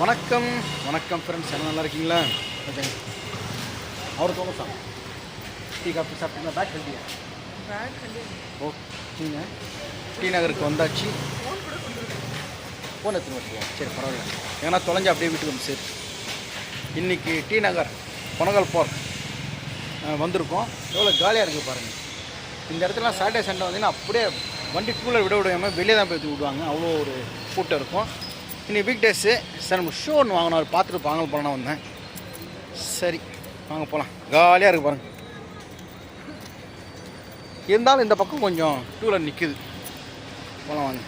வணக்கம். வணக்கம் ஃப்ரெண்ட்ஸ் எல்லாம் நல்லா இருக்கீங்களா? ஓகே. அவர் தோணும் சார். டீ காஃபி சாப்பிட்டீங்களா? பேக் ஹெல்த்தியா ஓகேங்க டி நகருக்கு வந்தாச்சு. ஃபோன் எடுத்துன்னு வரலையா சரி பரவாயில்ல. ஏன்னா தொலைஞ்சு அப்படியே வீட்டுக்கு வந்து சரி. இன்றைக்கி டி நகர் பொனகல் பார்க் வந்திருக்கோம். எவ்வளோ காலியாக இருக்குது பாருங்கள் இந்த இடத்துல சாட்டர்டே சண்டே வந்தீங்கன்னா அப்படியே வண்டி டூலர் விட விடாமல் வெளியே தான் போய் விடுவாங்க. அவ்வளோ ஒரு கூட்டம் இருக்கும். இன்னைக்கு வீக் டேஸு சார் நம்ம ஷோ ஒன்று வாங்கினோம். அது பார்த்துட்டு வாங்க போகலாம் வந்தேன். சரி வாங்க போகலாம் காலியாக இருக்கு பாருங்க. இருந்தாலும் இந்த பக்கம் கொஞ்சம் டூவில் நிற்குது போகலாம் வாங்க.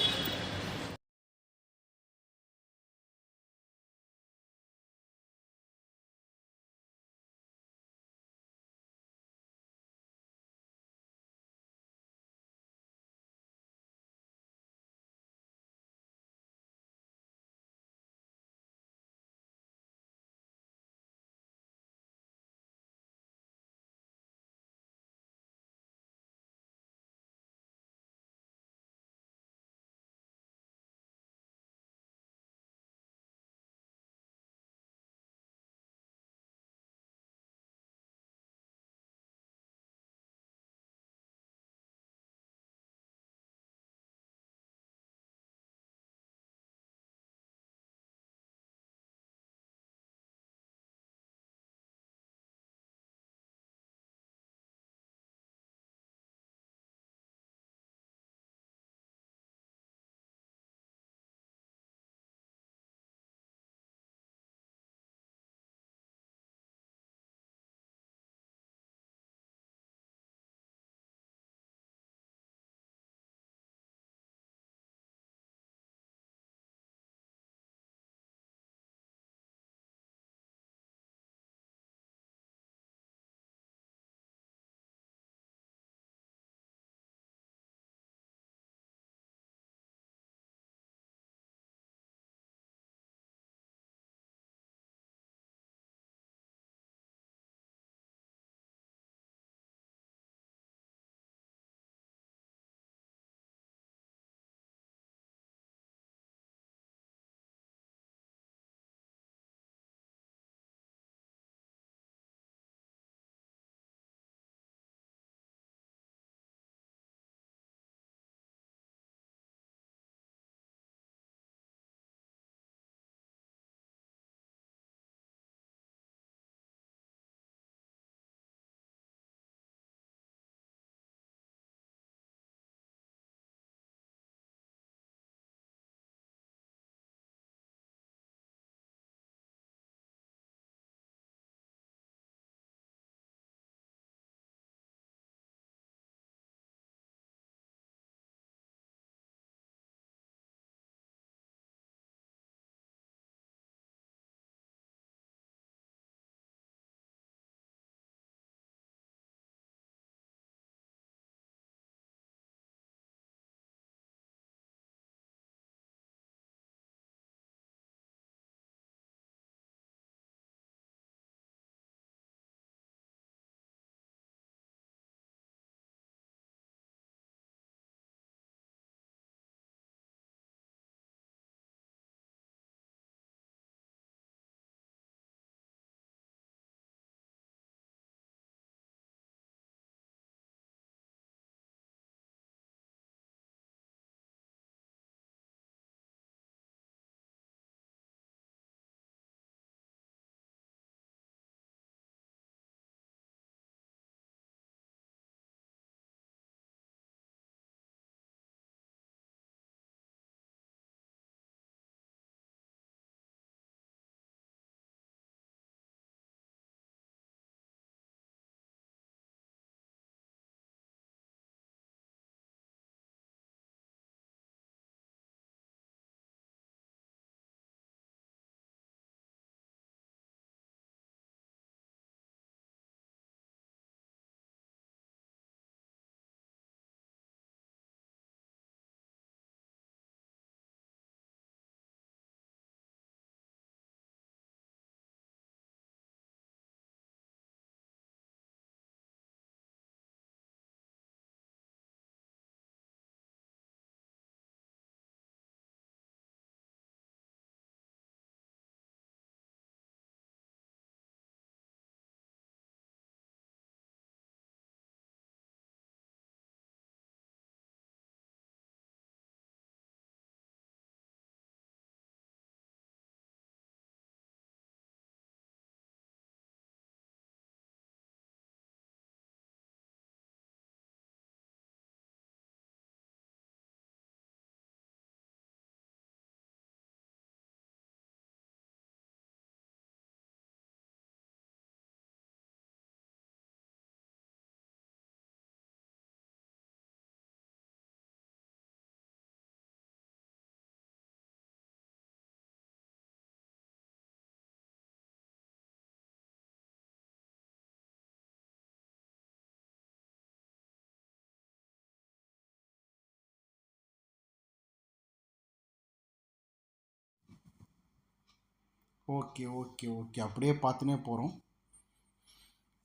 Okay okay okay. அப்படியே பார்த்துனே போகிறோம்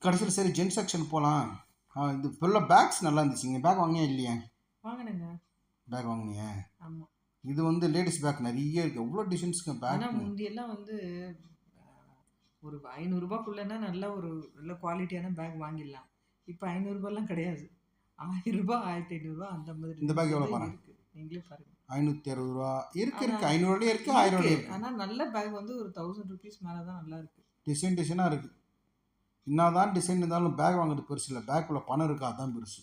கடைசியில் சரி ஜென் செக்ஷன் போகலாம் இது ஃபுல்லாக பேக்ஸ் நல்லா இருந்துச்சுங்க பேக் வாங்கினியா இல்லையா? வாங்கினேங்க. பேக் வாங்கினியா? ஆமா. இது வந்து லேடிஸ் பேக் நிறைய இருக்குது எவ்வளோ டிசைன்ஸுங்க பேக் முந்தியெல்லாம் வந்து ஒரு ஐநூறுரூபாக்குள்ளனா நல்ல ஒரு நல்ல குவாலிட்டியான பேக் வாங்கிடலாம். இப்போ ஐநூறுரூபாலாம் கிடையாது. ஆயிரம் ரூபாய் ஆயிரத்தி ஐநூறுரூபா அந்த மாதிரி இந்த எவ்வளவு தான் பாருங்க? நீங்களே பாருங்க. ஐநூற்றி அறுபது ரூபா. இருக்கு இருக்கு. ஐநூறுலேயே இருக்குது ஆயிரம் இருக்கு. இருக்கு. ஆனா நல்ல பேக் வந்து ஒரு தௌசண்ட் ருபீஸ் மேல தான் நல்லா இருக்கு. டிசைன் டிசைனாக இருக்குது என்னதான் டிசைன் இருந்தாலும் பேக் வாங்குறது பெருசு இல்லை. பேக்குள்ள பணம் இருக்கா அதான் பெருசு.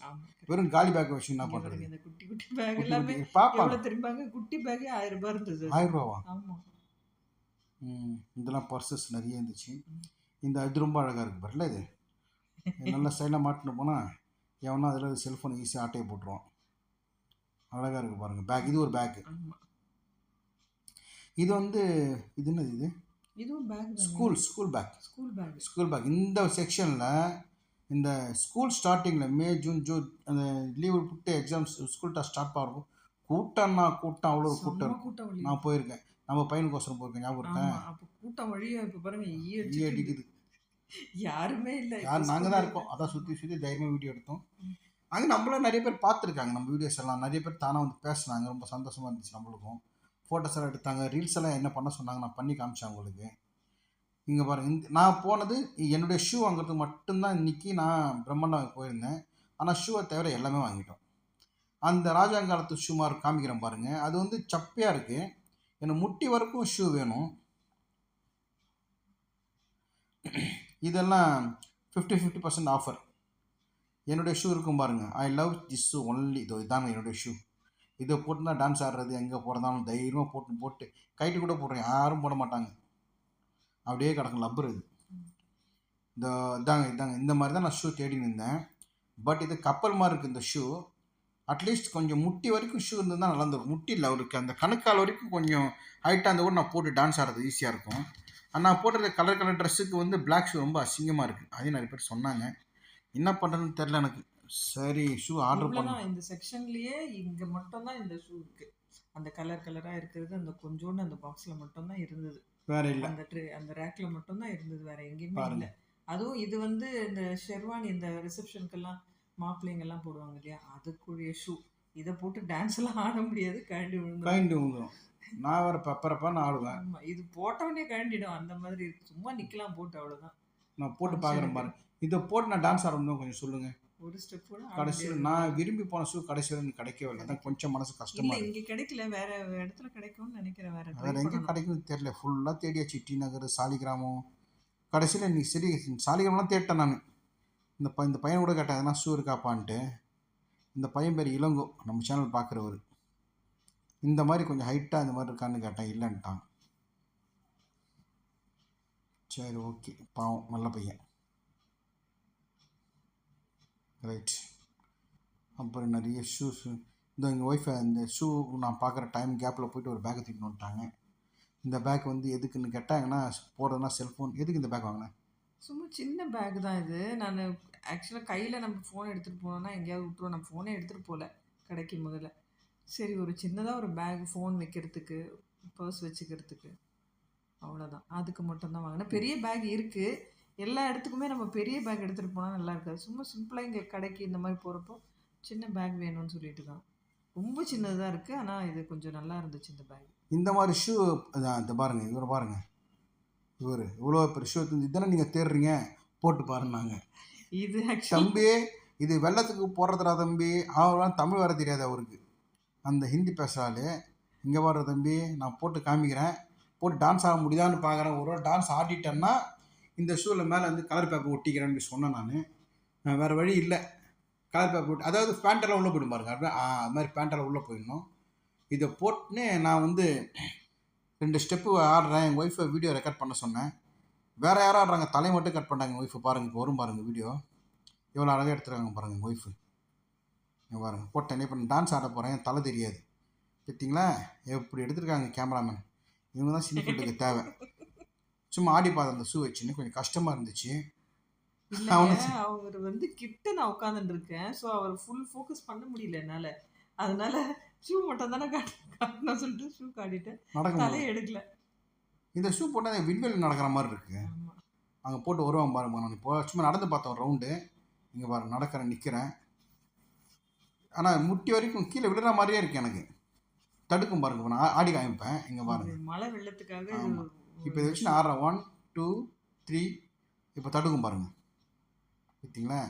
வெறும் காலி பேக் வச்சு என்ன பண்ணுறது இந்த குட்டி குட்டி பேக் எல்லாமே பாப்பா. தெரியுமாங்க குட்டி பேக்கே ஆயிரம் ரூபாய் இருந்தது. ஆயிரம் ரூபாவா ஆமா. ம் இதெல்லாம் பர்சஸ் நிறைய இருந்துச்சு. இந்த இது ரொம்ப அழகாக இருக்கு பாருல இது. நல்ல ஸ்டைலாக மாட்டின்னு போனால் எவனா அதில் செல்ஃபோன் ஈஸியாக ஆட்டையை போட்டுருவான். அழகாக இருக்குது பாருங்கள் பேக் இது ஒரு பேக்கு இது வந்து இது என்னது இது? இதுவும் bag school school bag school bag school bag இந்த செக்ஷனில் இந்த ஸ்கூல் ஸ்டார்டிங்கில் மே ஜூன் ஜூன் அந்த லீவு விட்டு எக்ஸாம்ஸ் ஸ்கூல் ஸ்டார்ட் ஆகும் கூட்டம்னா கூட்டம் அவ்வளோ கூட்டம் கூட்டம் நான் போயிருக்கேன். நம்ம பையனுக்கோசரம் போயிருக்கேன். ஞாபகம் இருக்கேன் அப்ப கூட்டம் வழியா இப்ப பாருங்க ஈ அடிக்குது. யாருமே இல்ல. யார் நாங்கள் தான் இருக்கோம். அதான் சுற்றி சுற்றி தைரியமாக வீடியோ எடுத்தோம். அங்கே நம்மளும் நிறைய பேர் பார்த்துருக்காங்க. நம்ம வீடியோஸ் எல்லாம் நிறைய பேர் தானாக வந்து பேசுனாங்க. ரொம்ப சந்தோஷமாக இருந்துச்சு நம்மளுக்கும். ஃபோட்டோஸ் எல்லாம் எடுத்தாங்க. ரீல்ஸ் எல்லாம் என்ன பண்ண சொன்னாங்க நான் பண்ணி காமிச்சேன் உங்களுக்கு. இங்கே பாருங்கள் இந்த நான் போனது என்னுடைய ஷூ வாங்குறதுக்கு மட்டும்தான் இன்னைக்கு நான் பிரம்மாண்டம் போயிருந்தேன். ஆனால் ஷூவை தவிர எல்லாமே வாங்கிட்டோம். அந்த ராஜாங்காலத்து ஷூ மாதிரி காமிக்கிறேன் பாருங்கள் அது வந்து சப்பையாக இருக்குது எனக்கு முட்டி வரைக்கும் ஷூ வேணும். இதெல்லாம் ஃபிஃப்டி ஃபிஃப்டி பர்சன்ட் ஆஃபர் என்னுடைய ஷூ இருக்கும் பாருங்கள் I love this shoe only இதோ இதாங்க என்னுடைய ஷூ இதை போட்டு தான் டான்ஸ் ஆடுறது எங்கே போகிறதாலும் தைரியமாக போட்டு போட்டு கைட்டு கூட போடுறேன். யாரும் போட மாட்டாங்க. அப்படியே கிடக்கும். லப்பர் இது. இந்த இதாங்க இதாங்க. இந்த மாதிரி தான் நான் ஷூ தேடி இருந்தேன். பட் இது கப்பல் மாதிரி இருக்குது இந்த ஷூ அட்லீஸ்ட் கொஞ்சம் முட்டி வரைக்கும் ஷூ இருந்தால் நல்லா இருந்திருக்கும். முட்டி இல்லை அவருக்கு அந்த கணுக்கால் வரைக்கும் கொஞ்சம் ஹைட்டாக இருந்தால் கூட நான் போட்டு டான்ஸ் ஆடுறது ஈஸியாக இருக்கும். ஆனால் நான் கலர் கலர் ட்ரெஸ்ஸுக்கு வந்து பிளாக் ஷூ ரொம்ப அசிங்கமாக இருக்குது அதையும் நிறைய பேர் சொன்னாங்க. என்ன பண்ணுறதுன்னு தெரில எனக்கு. சரி ஷூ ஆர்டர் பண்ண. இவ்வளவுதான் இந்த செக்ஷன்லயே இங்க மட்டும் தான் இந்த ஷூ இருக்கு. அந்த கலர் கலரா இருக்கிறது அந்த கொஞ்சோண்டு அந்த பாக்ஸ்ல மட்டும் தான் இருந்தது. வேற இல்லை. அந்த அந்த ரேக்ல மட்டும் தான் இருந்தது வேற எங்கேயுமே. இல்ல. அதுவும் இது வந்து இந்த ஷெர்வானி இந்த ரிசப்ஷனுக்கெல்லாம் மாப்பிள்ளைங்க எல்லாம் போடுவாங்க இல்லையா? அதுக்குரிய ஷூ இதை போட்டு டான்ஸ் எல்லாம் ஆட முடியாது கழண்டி விழுந்து கைண்டு வந்துடும் நான் வேறு பெப்பரப்பான்னு ஆடுவேன். ஆமா இது போட்டவனே கழண்டிடும். அந்த மாதிரி சும்மா நிக்கலாம் போட்டு அவ்வளவுதான். நான் போட்டு பார்க்குறேன் பாருங்க இதை போட்டு நான் டான்ஸ் ஆடணும் கொஞ்சம் சொல்லுங்கள் ஒரு ஸ்டெப் கூட கடைசியில். நான் விரும்பி போன ஷூ கடைசியில் எனக்கு கிடைக்கவே இல்லை. அதான் கொஞ்சம் மனசு இருக்கு. இங்க கிடைக்கல. வேற இடத்துல கிடைக்கும்னு நினைக்கிறேன். வேற வேறு எங்கே. கிடைக்கும்னு தெரியல. ஃபுல்லாக தேடியாச்சு. டி நகர் சாலிகிராமம். கடைசியில் நீ சரி சாலிகிராமலாம் தேட்டேன் நான். இந்த ப இந்த பையன் கூட கேட்டேன் எதனா ஷூ இருக்காப்பான்ட்டு? இந்த பையன் பேர் இளங்கோ. நம்ம சேனல் பார்க்குறவர். இந்த மாதிரி கொஞ்சம் ஹைட்டாக இந்த மாதிரி இருக்கான்னு கேட்டேன். இல்லைன்ட்டான். சரி ஓகே. பாவம் நல்ல பையன். ரைட் அப்புறம் நிறைய ஷூஸ் இந்த எங்கள் ஒய்ஃபை இந்த ஷூ நான் பார்க்குற டைம் கேப்பில் போயிட்டு ஒரு பேக்கை தூக்கிட்டு வந்துட்டாங்க. இந்த பேக் வந்து எதுக்குன்னு கேட்டாங்கன்னா போடுறதுனா செல்ஃபோன் எதுக்கு இந்த பேக் வாங்கினேன் சும்மா சின்ன பேக் தான் இது. நான் ஆக்சுவலாக கையில் நம்ம ஃபோன் எடுத்துகிட்டு போனோம்னா எங்கேயாவது விட்டுருவோம். நம்ம ஃபோனே எடுத்துகிட்டு போகல கடைக்கு முதல்ல. சரி ஒரு சின்னதாக ஒரு பேக் ஃபோன் வைக்கிறதுக்கு பர்ஸ் வச்சுக்கிறதுக்கு. அவ்வளோதான் அதுக்கு மட்டும்தான் வாங்கினேன். பெரிய பேக் இருக்குது எல்லா இடத்துக்குமே நம்ம பெரிய பேக் எடுத்துகிட்டு போனால் நல்லா இருக்காது. சும்மா சிம்பிளாக இங்கே கடைக்கு இந்த மாதிரி போகிறப்போ சின்ன பேக் வேணும்னு சொல்லிட்டு தான். ரொம்ப சின்னதாக இருக்குது ஆனால் இது கொஞ்சம் நல்லா இருந்துச்சு இந்த பேக் இந்த மாதிரி ஷூ இந்த பாருங்கள் இவரை பாருங்கள் இவர் இவ்வளோ பெரிய ஷூ இதெல்லாம் நீங்கள் தேடுறீங்க? போட்டு பாருன்னாங்க. இது தம்பி இது வெள்ளத்துக்கு போடுறதுடா தம்பி. அவரெல்லாம் தமிழ் வர தெரியாது அவருக்கு. அந்த ஹிந்தி பேசுகிறாலே இங்கே வர்ற தம்பி நான் போட்டு காமிக்கிறேன். போட்டு டான்ஸ் ஆட முடியுதான்னு பார்க்குறேன் ஒரு டான்ஸ் ஆடிட்டேன்னா இந்த ஷூவில் மேலே வந்து கலர் பேப்பர் ஒட்டிக்கிறேன்னு சொன்னேன் நான். வேறு வழி இல்லை. கலர் பேப்பர் ஒட்டி அதாவது பேண்டெல்லாம் உள்ளே போயிடும் பாருங்க. அது மாதிரி பேண்டெல்லாம் உள்ளே போயிடணும். இதை போட்டுன்னு நான் வந்து ரெண்டு ஸ்டெப்பு ஆடுறேன். எங்கள் ஒய்ஃபை வீடியோ ரெக்கார்ட் பண்ண சொன்னேன். வேறு யாரும் ஆடுறாங்க. தலை மட்டும் கட் பண்ணாங்க ஒய்ஃபு பாருங்கள் இப்போ வரும் பாருங்கள் வீடியோ எவ்வளோ அழகாக எடுத்துருக்காங்க பாருங்கள் எங்கள் ஒய்ஃபு பாருங்கள் பாருங்க போட்டேன். இப்போ டான்ஸ் ஆட போகிறேன் தலை தெரியாது. பார்த்தீங்களா எப்படி எடுத்திருக்காங்க கேமராமேன் இவங்க தான் சினிஃபீல்டுக்கு தேவை. சும்மா ஆடி பார்த்தேன் அந்த ஷூ வச்சுன்னு கொஞ்சம் கஷ்டமாக இருந்துச்சு. அவர் வந்து கிட்ட நான் உட்காந்துட்டு இருக்கேன். ஸோ அவர் ஃபுல் ஃபோக்கஸ் பண்ண முடியல என்னால. அதனால ஷூ மட்டும் தானே காட்ட காட்டணும் சொல்லிட்டு ஷூ காட்டிட்டேன். தலையை எடுக்கல. இந்த ஷூ போட்டால் விண்வெளி நடக்கிற மாதிரி இருக்குது ஆமாம் அங்கே போட்டு வருவாங்க பாருங்க நான் இப்போ சும்மா நடந்து பார்த்தோம் ரவுண்டு இங்கே பாருங்க நடக்கிறேன் நிற்கிறேன் ஆனால் முட்டி வரைக்கும் கீழே விழுற மாதிரியே இருக்கு எனக்கு. தடுக்கும் பாருங்க. நான் ஆடி காமிப்பேன் இங்கே பாருங்க. மழை வெள்ளத்துக்காக ஆமா. இப்போ இதை வச்சு நான் ஆடுறேன். ஒன் டூ த்ரீ இப்போ தடுக்கும் பாருங்க. பார்த்தீங்களா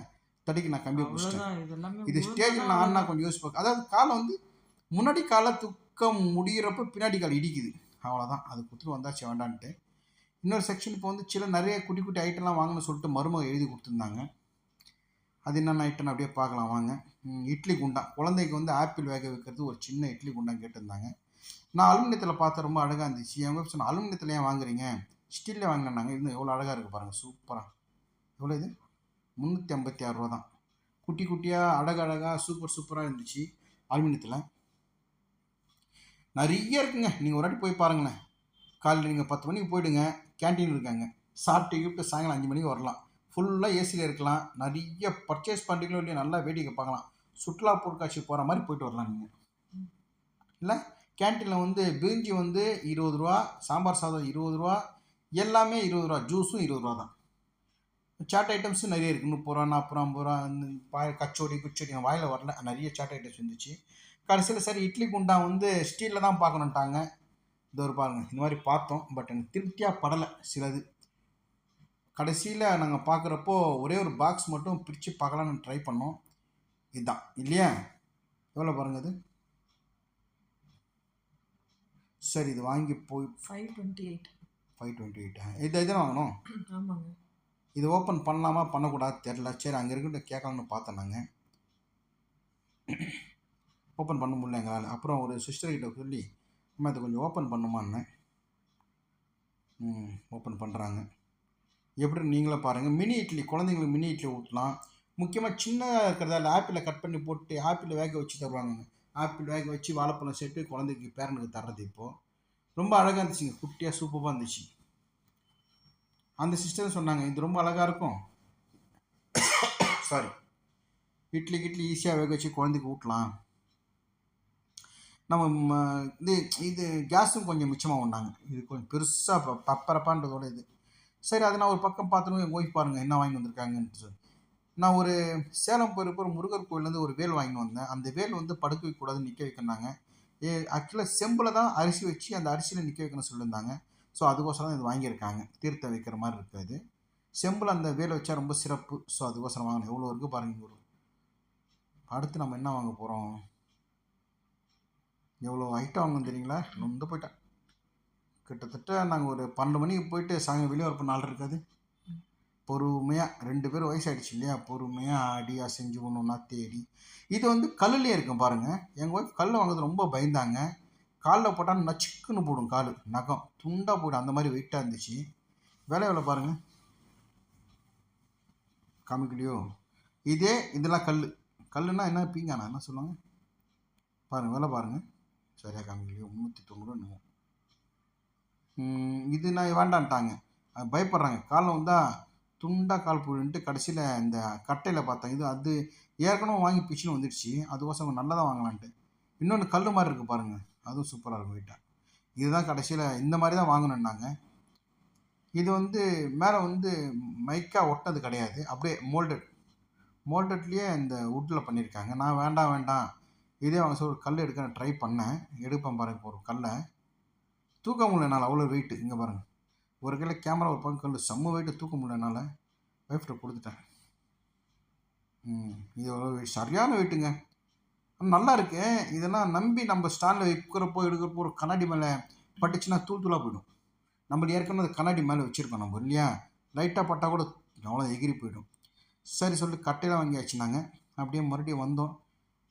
தடுக்கி நான் கம்பி பிடிச்சிட்டேன் இது ஸ்டேஜில் நான் ஆடினா கொஞ்சம் யோசிச்சு பார்க்க அதாவது காலை வந்து முன்னாடி காலை துக்கம் முடிகிறப்ப பின்னாடி கால் இடிக்குது. அவ்வளோதான் அது குத்துட்டு வந்தாச்சு வேண்டான்ட்டு. இன்னொரு செக்ஷன் இப்போ வந்து சில நிறைய குட்டி குட்டி ஐட்டம்லாம் வாங்கணும்னு சொல்லிட்டு மருமக எழுதி கொடுத்துருந்தாங்க. அது என்னென்ன ஐட்டம் அப்படியே பார்க்கலாம் வாங்க. இட்லி குண்டான் குழந்தைக்கு வந்து ஆப்பிள் வேக வைக்கிறது ஒரு சின்ன இட்லி குண்டான் கேட்டிருந்தாங்க. நான் அலுமினியத்தில் பார்த்தா ரொம்ப அழகாக இருந்துச்சு. அவங்க சொன்ன அலுமினியத்தில் ஏன் வாங்குறீங்க? ஸ்டீலில் வாங்கினாங்க இன்னும் எவ்வளோ அழகாக இருக்குது பாருங்கள் சூப்பராக எவ்வளோ இது? முந்நூற்றி ஐம்பத்தி ஆறு ரூபா தான். குட்டி குட்டியாக அழகழகாக சூப்பர் சூப்பராக இருந்துச்சு அலுமினியத்தில். நிறைய இருக்குங்க. நீங்கள் ஒரு வாட்டி போய் பாருங்களேன். காலையில் நீங்கள் பத்து மணிக்கு போயிடுங்க. கேண்டீன் இருக்காங்க. சாப்பிட்டு கிப்ட்டு சாயங்காலம் அஞ்சு மணிக்கு வரலாம். ஃபுல்லாக ஏசியில் இருக்கலாம். நிறைய பர்ச்சேஸ் பண்ணுறீங்களோ இல்லையோ நல்லா வேடிக்கை பார்க்கலாம். சுற்றுலா பொருட்காட்சி போகிற மாதிரி போயிட்டு வரலாம் நீங்கள் இல்லை? கேன்டீனில் வந்து பிரிஞ்சி வந்து இருபது ரூபா சாம்பார் சாதம் இருபது ரூபா எல்லாமே இருபது ரூபா ஜூஸும் இருபது ரூபா தான். சாட் ஐட்டம்ஸும் நிறைய இருக்குது முப்பது ரூபா நாற்பது ரூபா ஐம்பது ரூபா பாய் கச்சோடி குச்சோடி வாயில் வரல. நிறைய சாட் ஐட்டம்ஸ் இருந்துச்சு. கடைசியில் சரி இட்லி குண்டா வந்து ஸ்டீலில் தான் பார்க்கணுன்ட்டாங்க இது ஒரு பாருங்கள் இந்த மாதிரி பார்த்தோம். பட் எனக்கு திருப்தியாக படலை சிலது. கடைசியில் நாங்கள் பார்க்குறப்போ ஒரே ஒரு பாக்ஸ் மட்டும் பிரித்து பார்க்கலான்னு ட்ரை பண்ணோம். இதுதான் இல்லையா? எவ்வளோ பாருங்க இது? சரி இது வாங்கி போய் five twenty eight five twenty எயிட்டா இது இதை வாங்கணும். ஆமாங்க. இது ஓப்பன் பண்ணலாமா பண்ணக்கூடாது தெரில சரி அங்கே இருக்கிட்ட கேட்கலான்னு பார்த்தோம் நாங்கள் ஓப்பன் பண்ண முடியல எங்களால். அப்புறம் ஒரு சிஸ்டர் கிட்ட சொல்லி அம்மா இதை கொஞ்சம் ஓப்பன் பண்ணுமான்னு. ம் ஓப்பன் பண்ணுறாங்க எப்படி நீங்களே பாருங்கள் மினி இட்லி குழந்தைங்களுக்கு மினி இட்லி ஊற்றலாம் முக்கியமாக சின்னதாக இருக்கிறதால ஆப்பிளை கட் பண்ணி போட்டு ஆப்பிள் வேக வச்சு தருவாங்க ஆப்பிள் வேக வச்சு வாழைப்பழம் சேர்த்து குழந்தைக்கு பேரனுக்கு தர்றது இப்போது ரொம்ப அழகாக இருந்துச்சுங்க. குட்டியாக சூப்பராக இருந்துச்சு. அந்த சிஸ்டர் சொன்னாங்க இது ரொம்ப அழகாக இருக்கும். சாரி இட்லி கிட்லி ஈஸியாக வேக வச்சு குழந்தைக்கு ஊட்டலாம். நம்ம ம- இது இது கேஸும் கொஞ்சம் மிச்சமாக உண்டாங்க. இது கொஞ்சம் பெருசாக பப்பரப்பான்றதோட இது. சரி அதை நான் ஒரு பக்கம் பார்த்துன்னு எங்கள் ஒய்ஃப் பாருங்கள் என்ன வாங்கி வந்திருக்காங்கன்ட்டு நான் ஒரு சேலம் போயிருப்ப ஒரு முருகர் கோயிலேருந்து ஒரு வேல் வாங்கி வந்தேன். அந்த வேல் வந்து படுக்க வைக்கக்கூடாதுன்னு நிற்க வைக்கிறாங்க ஏ ஆக்சுவலாக செம்பில் தான் அரிசி வச்சு அந்த அரிசியில் நிற்க வைக்கணும்னு சொல்லியிருந்தாங்க. ஸோ அதுக்கோசரம் தான் இது வாங்கியிருக்காங்க. தீர்த்த வைக்கிற மாதிரி இருக்காது. செம்பில் அந்த வேலை வச்சா ரொம்ப சிறப்பு. ஸோ அதுக்கோசரம் வாங்கினேன். எவ்வளோ இருக்குது பாருங்க ஒரு அடுத்து நம்ம என்ன வாங்க போகிறோம் எவ்வளோ ஐட்டம் வாங்கணும் தெரியுங்களா? நொந்து போயிட்டேன் கிட்டத்தட்ட நாங்கள் ஒரு பன்னெண்டு மணிக்கு போயிட்டு சாயங்காலம் வெளியே வரப்போ நாள் இருக்காது. பொறுமையாக ரெண்டு பேரும் வயசாகிடுச்சு இல்லையா? பொறுமையாக அடியாக செஞ்சு ஒன்று தேடி. இது வந்து கல்லுலேயே இருக்கும் பாருங்கள் எங்கள் ஒய்ஃப் கல் வாங்குறது ரொம்ப பயந்தாங்க. காலில் போட்டால் நச்சுக்குன்னு போடும் கால் நகம். துண்டாக போய்டும் அந்த மாதிரி வெயிட்டாக இருந்துச்சு. விலை எவ்வளோ பாருங்கள் காமிக்கலையோ? இதே இதெல்லாம் கல் கல்லுன்னா என்ன பீங்கானா? என்ன சொல்லுவாங்க? பாருங்கள் விலை பாருங்கள் சரியாக காமிக்கலையோ? முந்நூற்றி தொண்ணூறு என்னமோ. இது நான் வேண்டான்ட்டாங்க. அது பயப்படுறாங்க. காலில் வந்தால் துண்டாக கால் போடுன்ட்டு கடைசியில் இந்த கட்டையில் பார்த்தேன். இது அது ஏற்கனவே வாங்கி பிச்சுன்னு வந்துடுச்சு. அதுக்கோசம் நல்லதாக வாங்கலான்ட்டு. இன்னொன்று கல் மாதிரி இருக்குது பாருங்கள் அதுவும் சூப்பராக இருக்கும் வீட்டை இதுதான் கடைசியில் இந்த மாதிரி தான் வாங்கணுன்னாங்க இது வந்து மேலே வந்து மைக்காக ஒட்டினது கிடையாது. அப்படியே மோல்டட் மோல்டட்லேயே இந்த வுட்டில் பண்ணியிருக்காங்க. நான் வேண்டாம் வேண்டாம். இதே வாங்க சொல்ல கல் எடுக்க ட்ரை பண்ணேன். எடுப்பேன் பாருங்க இப்போ ஒரு கல்லை. தூக்க முடியல என்னால். அவ்வளோ வெயிட்டு இங்கே பாருங்கள் ஒரு கையில் கேமரா ஒரு பக்கம் கல் செம்ம வெயிட்டு தூக்க முடியல என்னால். ஒய்ஃப்ட்ட கொடுத்துட்டேன். ம் இது ஒரு சரியான வெயிட்டுங்க நல்லா இருக்கு. இதெல்லாம் நம்பி நம்ம ஸ்டாண்டில் வைக்கிறப்போ எடுக்கிறப்போ ஒரு கண்ணாடி மேலே பட்டுச்சுன்னா தூள் தூளாக போயிடும். நம்ம ஏற்கனவே அது கண்ணாடி மேலே வச்சுருக்கோம் நம்ம இல்லையா? லைட்டாக பட்டால் கூட அவ்வளோ எகிரி போயிடும். சரி சொல்லிட்டு கட்டையில் வாங்கியாச்சு நாங்கள் அப்படியே மறுபடியும் வந்தோம்.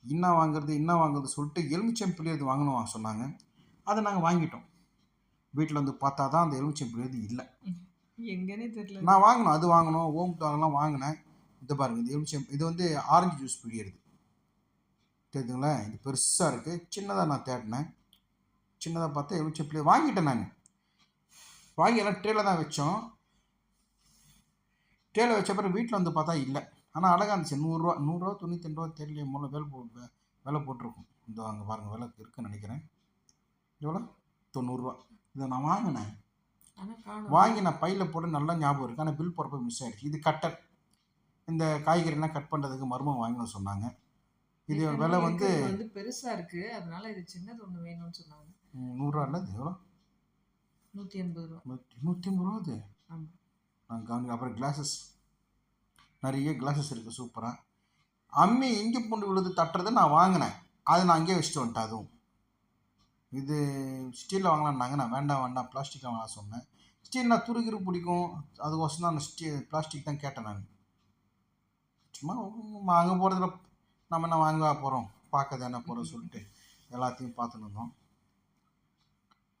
என்ன வாங்குறது என்ன வாங்குறது சொல்லிட்டு எலுமிச்சம் பிள்ளையது வாங்கணும் சொன்னாங்க. அதை நாங்கள் வாங்கிட்டோம். வீட்டில் வந்து பார்த்தா தான் அந்த எலுமிச்சம் பிள்ளையது இல்லை. எங்கன்னே தெரியல. நான் வாங்கினோம் அது வாங்கினோம் ஓம் அதெல்லாம் வாங்கினேன். இது பாருங்க இது எலுமிச்சம் இது வந்து ஆரஞ்சு ஜூஸ் பிடிக்கிறது தெரியுதுங்களா? இது பெருசாக இருக்குது சின்னதாக நான் தேடினேன். சின்னதாக பார்த்தா எலுமிச்சம் பிள்ளை வாங்கிட்டேன் நான். வாங்கி எல்லாம் ட்ரேல தான் வச்சோம். ட்ரேல வச்ச பிறகு வீட்டில் வந்து பார்த்தா இல்லை. ஆனால் அழகாக இருந்துச்சு. நூறுரூவா நூறுரூவா தொண்ணூற்றி ரூபா தெரியல மூலம் வேலை போட்டு விலை போட்டிருக்கும். இந்த அங்கே பாருங்கள் விலை இருக்குன்னு நினைக்கிறேன். எவ்வளோ? தொண்ணூறுரூவா இதை நான் வாங்கினேன். வாங்கி நான் பையில் போட்டு நல்லா ஞாபகம் இருக்குது ஆனால் பில் போகிறப்ப மிஸ் ஆயிடுச்சு. இது கட்டர். இந்த காய்கறிலாம் கட் பண்ணுறதுக்கு மர்மம் வாங்கணும்னு சொன்னாங்க. இது விலை வந்து வந்து பெருசா இருக்கு. அதனால இது சின்னது ஒண்ணு வேணும்னு சொன்னாங்க. நூறுரூவா இல்லை எவ்வளோ? நூத்தி எண்பது ரூபா. நூற்றி நூற்றி ஐம்பது ரூபா அது? நான் கவனிக்க அப்புறம் கிளாஸஸ் நிறைய கிளாஸஸ் இருக்குது சூப்பராக அம்மி இஞ்சி பூண்டு விழுது தட்டுறதை நான் வாங்கினேன். அதை நான் அங்கேயே வச்சுட்டு வந்துட்டேன் அதுவும். இது ஸ்டீலில் வாங்கலான்னாங்க நான் வேண்டாம் வேண்டாம் பிளாஸ்டிக்கில் வாங்கலாம் சொன்னேன். ஸ்டீல் நான் துருகிரு பிடிக்கும். அதுக்கோசம் தான் நான் ஸ்டீ பிளாஸ்டிக் தான் கேட்டேன் நான். சும்மா வாங்க போகிறதுல நம்ம என்ன வாங்க போகிறோம் பார்க்க தானே போகிறோம் சொல்லிட்டு எல்லாத்தையும் பார்த்துன்னு இருந்தோம்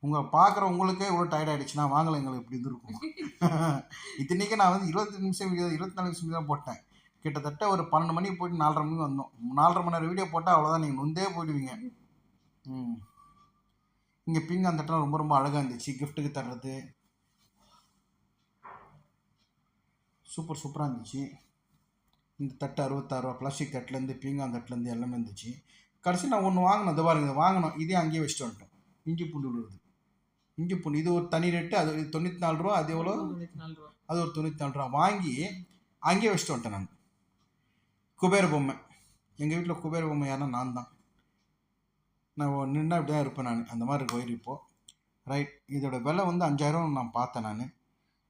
உங்கள் பார்க்குற உங்களுக்கே இவ்வளோ டயர்ட் ஆகிடுச்சுன்னா வாங்கலை எங்களுக்கு இப்படி இருந்திருக்கும். இத்தனைக்கு நான் வந்து இருபத்தி நிமிஷம் வீடியோ இருபத்தி நாலு நிமிஷம் தான் போட்டேன். கிட்டத்தட்ட ஒரு பன்னெண்டு மணிக்கு போயிட்டு நாலரை மணிக்கு வந்தோம். நாலரை மணி நேரம் வீடியோ போட்டால் அவ்வளோதான் நீங்கள் நொந்தே போயிடுவீங்க. ம். இங்கே பிங்க் அந்த இடத்துல ரொம்ப ரொம்ப அழகாக இருந்துச்சு. கிஃப்ட்டுக்கு தர்றது. சூப்பர் சூப்பராக இருந்துச்சு. இந்த தட்டு அறுபத்தாறுரூவா பிளாஸ்டிக் தட்டுலேருந்து பீங்கான் தட்டுலேருந்து எல்லாமே இருந்துச்சு. கடைசி நான் ஒன்று வாங்கினேன். இது பாருங்க வாங்கினோம் இதே அங்கேயே வச்சுட்டு வந்துட்டோம். இஞ்சி பூண்டு விழுவுது இஞ்சி பூண்டு இது ஒரு தனி ரேட்டு அது தொண்ணூற்றி நாலு ரூபா அது எவ்வளோ அது ஒரு தொண்ணூற்றி நாலு ரூபா. வாங்கி அங்கேயே வச்சுட்டு வந்துட்டேன் நான். குபேர பொம்மை. எங்கள் வீட்டில் குபேர பொம்மை யாருன்னா நான் தான். நான் நின்னா இப்படி தான் இருப்பேன் நான். அந்த மாதிரி இருக்கு ஒயர் இப்போது ரைட் இதோட விலை வந்து அஞ்சாயிரம் நான் பார்த்தேன் நான்.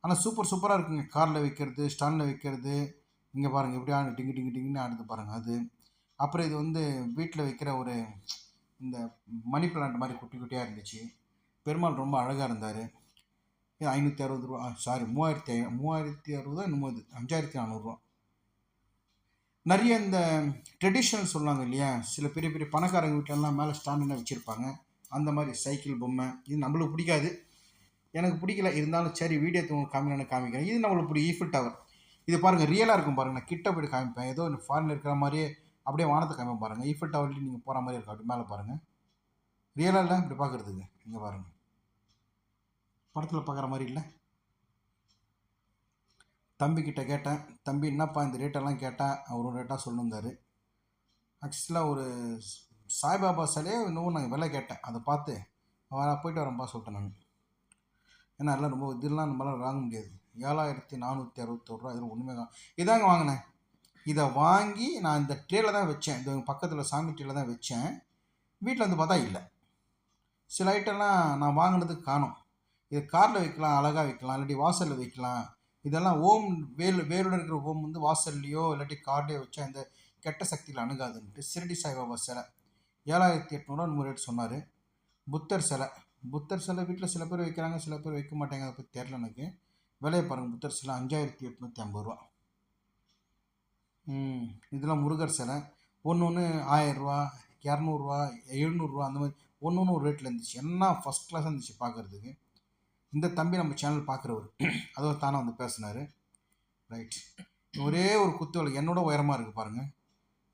ஆனால் சூப்பர் சூப்பராக இருக்குங்க. காரில் வைக்கிறது ஸ்டாண்டில் வைக்கிறது. இங்கே பாருங்கள் எப்படி ஆடு டிங்கு டிங்கு டிங்குன்னு ஆடுது பாருங்கள் அது. அப்புறம் இது வந்து வீட்டில் வைக்கிற ஒரு இந்த மணி பிளான்ட் மாதிரி குட்டி குட்டியாக இருந்துச்சு. பெருமாள் ரொம்ப அழகாக இருந்தார். ஐநூற்றி அறுபது ரூபா சாரி மூவாயிரத்தி ஐ மூவாயிரத்தி அறுபதா என்னமோ இது. அஞ்சாயிரத்தி நானூறுரூவா நிறைய இந்த ட்ரெடிஷ்னல் சொல்லுவாங்க இல்லையா? சில பெரிய பெரிய பணக்காரங்க வீட்டிலலாம் மேலே ஸ்டாண்டர்டாக வச்சுருப்பாங்க? அந்த மாதிரி சைக்கிள் பொம்மை இது நம்மளுக்கு பிடிக்காது. எனக்கு பிடிக்கல. இருந்தாலும் சரி வீடியோ தூங்க காமிக்கணும்னு காமிக்கிறேன். இது நம்மளுக்கு பிடி ஈஃபில் டவர் இது பாருங்கள் ரியலாக இருக்கும் பாருங்கள் நான் கிட்ட போய்ட்டு காமிப்பேன். ஏதோ ஃபாரினில் இருக்கிற மாதிரியே அப்படியே வானத்தை காமிப்பேன் பாருங்கள் ஈஃபில் டவர்லேயும் நீங்கள் போகிற மாதிரி இருக்கும். அப்படி மேலே பாருங்கள் ரியலாக இல்லை? இப்படி பார்க்குறதுக்கு இங்கே பாருங்கள் படத்தில் பார்க்குற மாதிரி இல்லை? தம்பிக்கிட்ட கேட்டேன் தம்பி என்னப்பா இந்த ரேட்டெல்லாம் கேட்டேன் அவரும் ரேட்டாக சொல்லியிருந்தார் ஆக்சுவலாக ஒரு சாய்பாபா சிலையே இன்னும் நான் விலை கேட்டேன். அதை பார்த்து வர போயிட்டு வரேன்ப்பா சொல்லிட்டேன் நான். ஏன்னா எல்லாம் ரொம்ப இதெல்லாம் நம்மளால் வாங்க முடியாது. ஏழாயிரத்தி நானூற்றி அறுபத்தோரு ரூபா இதில் ஒன்றுமே இதாங்க வாங்கினேன். இதை வாங்கி நான் இந்த ட்ரேல தான் வச்சேன். இந்த பக்கத்தில் சாமி ட்ரேல தான் வச்சேன். வீட்டில் வந்து பார்த்தா இல்லை. சில ஐட்டம்லாம் நான் வாங்கினதுக்கு காணும் இது காரில் வைக்கலாம் அழகாக வைக்கலாம் இல்லாட்டி வாசலில் வைக்கலாம். இதெல்லாம் ஓம் வேல் வேலோட இருக்கிற ஓம் வந்து வாசல்லையோ இல்லாட்டி கார்டையோ வச்சா இந்த கெட்ட சக்தியில் அணுகாதுன்ட்டு சிரடி சாய்பாபா சிலை. ஏழாயிரத்தி எட்நூறுவா நூறு ரேட் சொன்னார். புத்தர் சிலை. புத்தர் சிலை வீட்டில் சில பேர் வைக்கிறாங்க சில பேர் வைக்க மாட்டாங்க அதை பற்றி தெரில எனக்கு. விலையை பாருங்கள் புத்தர் சிலை அஞ்சாயிரத்தி எட்நூற்றி ஐம்பது ரூபா. இதெல்லாம் முருகர் சிலை. ஒன்று ஒன்று ஆயிரரூவா இரநூறுவா எழுநூறுவா அந்த மாதிரி ஒன்று ஒன்று ஒரு ரேட்டில் இருந்துச்சு. என்ன ஃபஸ்ட் கிளாஸாக இருந்துச்சு பார்க்குறதுக்கு இந்த தம்பி நம்ம சேனல் பார்க்குறவர். அதோ தானே வந்து பேசினார். ரைட் ஒரே ஒரு குத்து விலை என்னோட உயரமாக இருக்குது பாருங்கள்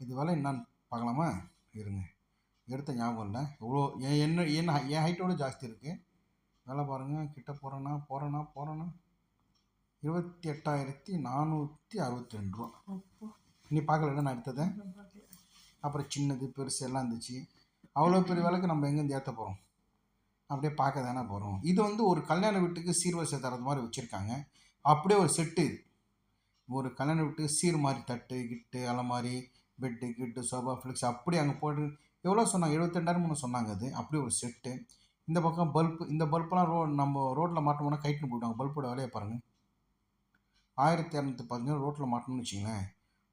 இது விலை என்னன்னு பார்க்கலாமா? இருங்க. எடுத்த ஞாபகம் இல்லை. இவ்வளோ என் என்ன என் என் ஹைட்டோட ஜாஸ்தி இருக்குது விலை பாருங்கள் கிட்ட போகிறேன்னா போகிறேன்னா போகிறேன்னா இருபத்தி எட்டாயிரத்தி நானூற்றி அறுபத்தி ரெண்டு ரூபா. நீ பார்க்கல நான் எடுத்ததை. அப்புறம் சின்னது பெருசு எல்லாம் இருந்துச்சு. அவ்வளோ பெரிய விலைக்கு நம்ம எங்கேருந்து ஏற்ற போகிறோம் அப்படியே பார்க்க தானே போகிறோம் இது வந்து ஒரு கல்யாண வீட்டுக்கு சீர்வரிசை தரது மாதிரி வச்சுருக்காங்க. அப்படியே ஒரு செட்டு ஒரு கல்யாண வீட்டுக்கு சீர் மாதிரி தட்டு கிட்டு அலமாரி பெட்டு கிட்டு சோஃபா ஃப்ளிக்ஸ் அப்படியே அங்கே போட்டு எவ்வளோ சொன்னாங்க? எழுபத்தெண்டாயிரம்னு சொன்னாங்க அது. அப்படியே ஒரு செட்டு இந்த பக்கம் பல்பு இந்த பல்பெலாம் ரோ நம்ம ரோட்டில் மாட்டோம்னா கைட்டுன்னு போயிடுவாங்க. பல்போட விலையை பாருங்கள் ஆயிரத்தி இரநூத்தி பதினேழு ரோட்டில் மாட்டணும்னு வச்சிங்களேன்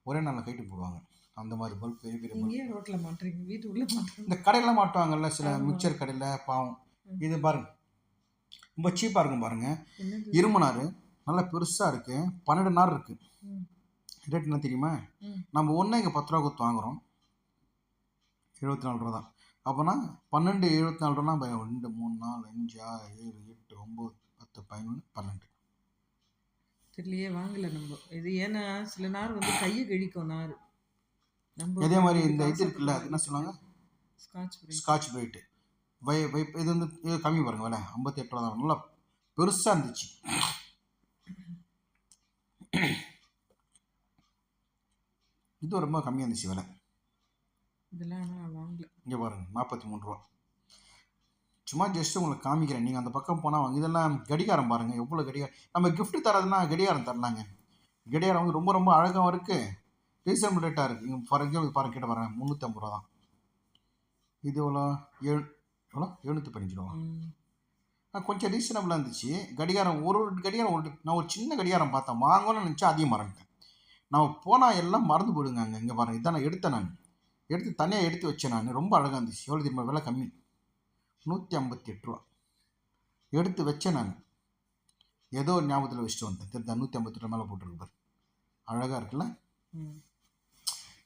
ஒரே நாளில் கைட்டு போடுவாங்க. அந்த மாதிரி பல்ப் பெரிய பெரிய ரோட்ல மாட்டுறீங்க. வீட்டு உள்ள இந்த கடையில் மாட்டுவாங்கல்ல சில. மிக்சர் கடையில் பாவம். இது பாருங்க. ரொம்ப சீப்பாக இருக்கும் பாருங்க. என்னது? இரும்பு நார் நல்லா பெருசாக இருக்கு. பன்னெண்டு நார் இருக்கு. ம். ரேட் என்ன தெரியுமா. நம்ம ஒன்று இங்கே பத்து ரூபா கொடுத்து வாங்குறோம். எழுபத்தி நாலு ரூபா தான். அப்போனா பன்னெண்டு எழுபத்தி நாலு ரூபா ரெண்டு மூணு நாலு அஞ்சு ஆறு ஏழு எட்டு ஒம்பது பத்து பதினொன்று பன்னெண்டு. தெரியலையே வாங்கல நம்ம. இது ஏன்னா சில நார் வந்து கையை கிழிக்கும் நார். நம்ம இதே மாதிரி இந்த இது இருக்குல்ல என்ன சொல்லுவாங்க? ஸ்காட்ச் ஸ்காட்ச் பிரைட்டு வை வை இது வந்து இது கம்மி பாருங்க விலை. ஐம்பத்தி எட்டு ரூபா தான் நல்லா பெருசாக இருந்துச்சு. இது ரொம்ப கம்மியாக இருந்துச்சு விலை. இங்கே பாருங்க நாற்பத்தி மூணு ரூபா. சும்மா ஜஸ்ட் உங்களுக்கு காமிக்கிறேன். நீங்கள் அந்த பக்கம் போனால் வாங்க. இதெல்லாம் கடிகாரம் பாருங்கள் எவ்வளோ கடிகாரம் நம்ம gift தரதுன்னா கடிகாரம் தரலாங்க. கடிகாரம் வந்து ரொம்ப ரொம்ப அழகாகவும் இருக்குது ரீசனபிள் ரேட்டாக இருக்குது ஃபார் எக்ஸாம்பிள் பாருங்க கிட்ட பாருங்க. முந்நூற்றம்பது ரூபா தான். இது எவ்வளோ? ஏழு எவ்வளோ எழுநூற்றி பதினஞ்சு ரூபா கொஞ்சம் ரீசனபிளாக இருந்துச்சு. கடிகாரம் ஒரு ஒரு கடிகாரம் ஒரு நான் ஒரு சின்ன கடிகாரம் பார்த்தேன். வாங்கணும்னு நினச்சா அதையும் மறந்துட்டேன். நான் போனால் எல்லாம் மறந்து போயிடுங்க அங்கே இங்கே பாருங்க. இதான் நான் எடுத்தேன் நான். எடுத்து தனியாக எடுத்து வச்சேன் நான். ரொம்ப அழகாக இருந்துச்சு. எவ்வளோ தெரியுமா? விலை கம்மி. நூற்றி ஐம்பத்தி எட்டு ரூபா எடுத்து வச்சேன் நான். ஏதோ ஒரு ஞாபகத்தில் வச்சுட்டு வந்தேன். தெரிஞ்சா நூற்றி ஐம்பத்தி எட்டு மேலே போட்டிருக்கு பாரு. அழகாக இருக்குல்ல? ம்.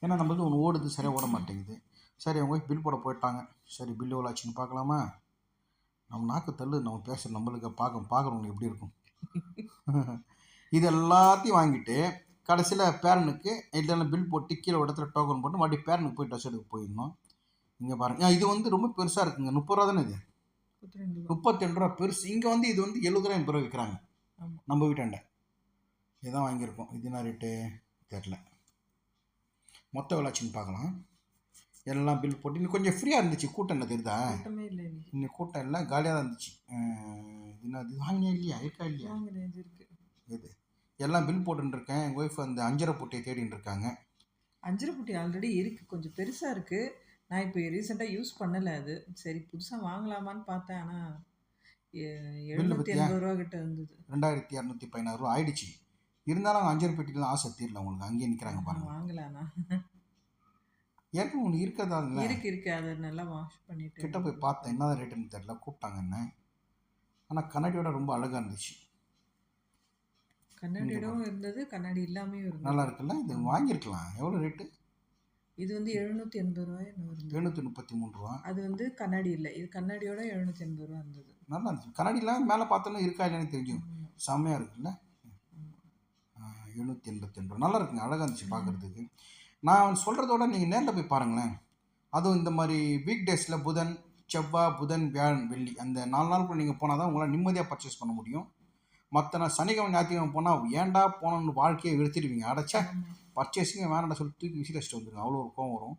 ஏன்னா நம்மளுக்கு ஒன்று ஓடுது சரியாக ஓட மாட்டேங்குது. சரி அவங்க போய் பில் போட போயிட்டாங்க. சரி பில் எவ்வளோ ஆச்சுன்னு பார்க்கலாமா? நம்ம நாக்கு தள்ளு நம்ம பேசுகிற நம்மளுக்கு பார்க்க பார்க்குறவங்களுக்கு எப்படி இருக்கும்? இது எல்லாத்தையும் வாங்கிட்டு கடைசியில் பேரனுக்கு இல்லைன்னா பில் போட்டு கீழே இடத்துல டோக்கன் போட்டு மறுபடியும் பேரனுக்கு போய் ட்ரெஸ் எடுக்க போயிருந்தோம். இங்கே பாருங்க. ஆ, இது வந்து ரொம்ப பெருசாக இருக்குங்க. முப்பது ரூபா தானே இது? முப்பத்தி ரெண்டு ரூபா. பெருசு. இங்கே வந்து இது வந்து எழுபது ரூபா எண்பது ரூபா விற்கிறாங்க. நம்ம வீட்டாண்ட. இதான் வாங்கியிருக்கோம். இது என்ன ரேட்டு தெரில மொத்த விளாச்சின்னு பார்க்கலாம். எல்லாம் பில் போட்டு இன்னும் கொஞ்சம் ஃப்ரீயாக இருந்துச்சு கூட்டம் இல்லை தெரியுதா? இன்னைக்கு. கூட்டம் இல்லை காலியாக தான் இருந்துச்சு. என்ன இது வாங்கினே இல்லையா? இருக்கா இல்லையா? இது எல்லாம் பில் போட்டுன்னு இருக்கேன். எங்கள் ஒய்ஃப் அந்த அஞ்சரை பொட்டியை தேடின்னு இருக்காங்க. அஞ்சரை புட்டி ஆல்ரெடி இருக்கு கொஞ்சம் பெருசா இருக்கு. நான் இப்போ ரீசெண்டாக யூஸ் பண்ணல அது. சரி புதுசா வாங்கலாமான்னு பார்த்தேன் ஆனா எழுநூத்தி? எண்பது ரூபா கிட்ட இருந்தது. ரெண்டாயிரத்தி இரநூத்தி பதினாறு ரூபா ஆயிடுச்சு. இருந்தாலும் அஞ்சரை பெட்டியில் ஆசை தீரல உங்களுக்கு. அங்கேயே நிற்கிறாங்க பாருங்க. வாங்கலாண்ணா ஏற்கனவே ஒன்று இருக்கிறதா இல்லை? இருக்கு இருக்கு. அதை நல்லா வாஷ் பண்ணிட்டு. கிட்ட போய் பார்த்தேன் என்ன ரேட்டுன்னு தெரில கூப்பிட்டாங்க என்ன ஆனால் கண்ணாடியோட ரொம்ப அழகாக இருந்துச்சு. கண்ணாடியோடவும் இருந்தது கண்ணாடி இல்லாமையும் இருந்தது. நல்லா இருக்குல்ல? இது வாங்கியிருக்கலாம். எவ்வளோ ரேட்டு இது வந்து எழுநூத்தி எண்பது ரூபாய் எழுநூற்றி முப்பத்தி மூணு ரூபா. அது வந்து கண்ணாடி இல்லை. இது கண்ணாடியோட எழுநூத்தி எண்பது ரூபா இருந்தது. நல்லா இருந்துச்சு. கண்ணாடிலாம் மேலே பார்த்தோன்னா இருக்கா இல்லைன்னு ஆமா. செம்மையாக இருக்குல்ல? எழுநூற்றி எண்பத்தி ரெண்டு ரூபா. நல்லா இருக்குங்க. அழகாக இருந்துச்சு பார்க்குறதுக்கு நான் சொல்கிறதோட நீங்கள் நேரில் போய் பாருங்களேன். அதுவும் இந்த மாதிரி வீக் டேஸில் புதன் செவ்வாய் புதன் வியாழன் வெள்ளி அந்த நாலு நாளுக்குள்ள நீங்கள் போனால் தான் உங்களால் நிம்மதியாக பர்ச்சேஸ் பண்ண முடியும். மற்ற நான் சனிக்கிழமை ஞாயிற்றுக்கிழமை போனால் ஏன்டா போனோன்னு வாழ்க்கையை வெறுத்துடுவீங்க. அடைச்சா. பர்ச்சேஸிங்க வேணாம்டா சொல்லி தூக்கி விசில் வச்சுட்டு வந்துருங்க. அவ்வளோ ஒரு கோவம் வரும்.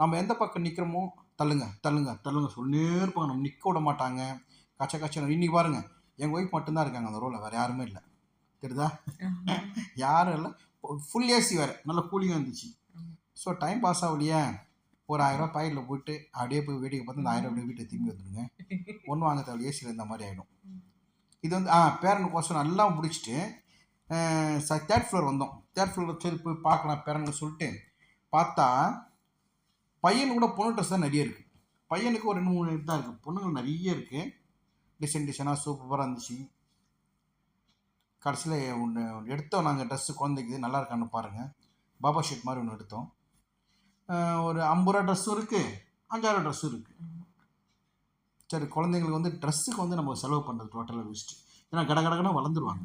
நம்ம எந்த பக்கம் நிற்கிறோமோ தள்ளுங்க தள்ளுங்க தள்ளுங்க சொல்லினே இருப்பாங்க. நம்ம நிற்க விட மாட்டாங்க. கச்ச கச்ச இன்னைக்கு பாருங்க எங்கள் ஒய்ஃப் மட்டும்தான் இருக்காங்க அந்த ரோலில் வேறு யாருமே இல்லை. தெரியுதா. யாரும் இல்லை. ஃபுல் ஏசி வேறு. நல்ல கூலிங்காக இருந்துச்சு. ஸோ டைம் பாஸ் ஆகலையே. ஒரு ஆயிரரூபா பாக்கெட்டில் போட்டு அப்படியே போய் வேடிக்கை பார்த்து அந்த ஆயிரம் அப்படியே வீட்டை திரும்பி வந்துடுங்க. ஒன்றும் வாங்க தேவை ஏசியில் இருந்த மாதிரி ஆகிடும் இது வந்து ஆ பேரனுக்கோசம் நல்லா பிடிச்சிட்டு தேர்ட் ஃப்ளோர் வந்தோம். தேர்ட் ஃப்ளோர் சரி போய் பார்க்கலாம் பேரனுக்கு சொல்லிட்டு பார்த்தா பையனுக்கு கூட பொண்ணு ட்ரெஸ் தான் நிறைய இருக்குது பையனுக்கு ஒரு ரெண்டு மூணு தான் இருக்குது பொண்ணுங்கள் நிறைய இருக்குது டிசைன் டிசைனாக சூப்பராக இருந்துச்சு. கடைசியில் ஒன்று எடுத்தோம் நாங்கள் ட்ரெஸ்ஸு குழந்தைக்கு. நல்லா இருக்கான்னு பாருங்கள் பாபா ஷீட் மாதிரி ஒன்று எடுத்தோம். ஒரு ஐம்பது ரூபா ட்ரெஸ்ஸும் இருக்குது அஞ்சாயிரம் ட்ரெஸ்ஸும் இருக்குது சரி குழந்தைங்களுக்கு வந்து ட்ரெஸ்ஸுக்கு வந்து நம்ம செலவு பண்ணுறது டோட்டலாக வேஸ்ட்டு ஏன்னா கட கடகடன்னு வளர்ந்துருவாங்க.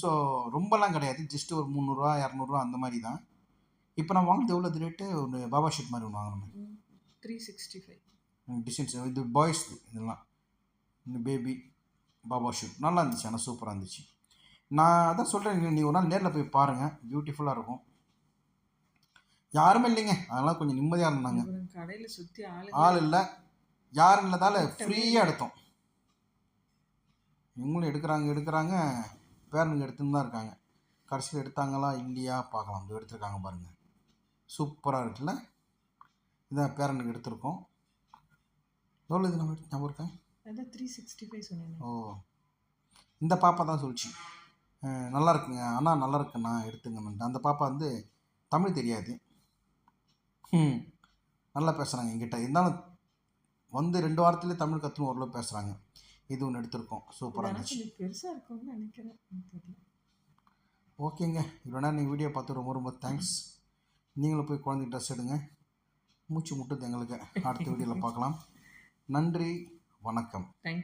ஸோ ரொம்பலாம் கிடையாது. ஜஸ்ட் ஒரு முந்நூறுரூவா இரநூறுவா அந்த மாதிரி தான். இப்போ நான் வாங்கினது எவ்வளோ ரேட்டு ஒரு பாபா ஷீட் மாதிரி ஒன்று வாங்கணும் த்ரீ சிக்ஸ்டி ஃபைவ் டிசைன்ஸ் இது பாய்ஸ் இதெல்லாம். இந்த பேபி பாபா ஷூட். நல்லா இருந்துச்சு. ஆனால் சூப்பராக இருந்துச்சு. நான் அதான் சொல்கிறேன் நீ ஒரு நாள் நேரில் போய் பாருங்கள் பியூட்டிஃபுல்லாக இருக்கும். யாருமே இல்லைங்க. அதெல்லாம் கொஞ்சம் நிம்மதியாக இருந்தாங்க கடையில சுத்தி ஆளு ஆள் இல்லை. யாரும் இல்லாதால ஃப்ரீயாக எடுத்தோம். இவங்களும் எடுக்கிறாங்க எடுக்கிறாங்க. பேரனுங்க எடுத்துன்னு தான் இருக்காங்க. கடைசியில் எடுத்தாங்களா இல்லையா பார்க்கலாம். இதோ எடுத்திருக்காங்க பாருங்கள் சூப்பராக இருக்குல்ல? இதான் பேரனுக்கு எடுத்திருக்கோம். எவ்வளோ இது நம்ம ஞாபகம் இருக்கேன் அதான் த்ரீ சிக்ஸ்டி ஃபைவ் சொன்னேன். ஓ. இந்த பாப்பா தான் சொல்லிச்சு. நல்லா இருக்குங்க. அண்ணா நல்லா இருக்குண்ணா எடுத்துங்கன்னு அந்த பாப்பா வந்து தமிழ் தெரியாது. ம். நல்லா பேசுகிறாங்க எங்கிட்ட இருந்தாலும் வந்து ரெண்டு வாரத்துலேயே தமிழ் கற்றுன்னு ஓரளவு பேசுகிறாங்க இது ஒன்று எடுத்திருக்கோம். சூப்பராக இருந்துச்சு. கொஞ்சம் பெருசா இருக்கும்னு நினைக்கிறேன். ஓகேங்க. இவ்வளோ நேரம் நீங்கள் வீடியோ பார்த்து ரொம்ப ரொம்ப தேங்க்ஸ் நீங்களும் போய் குழந்தைக்கு ட்ரெஸ் எடுங்க. மூச்சு முட்டுது எங்களுக்கு. அடுத்த வீடியோவில் பார்க்கலாம். நன்றி. வணக்கம். தேங்க்யூ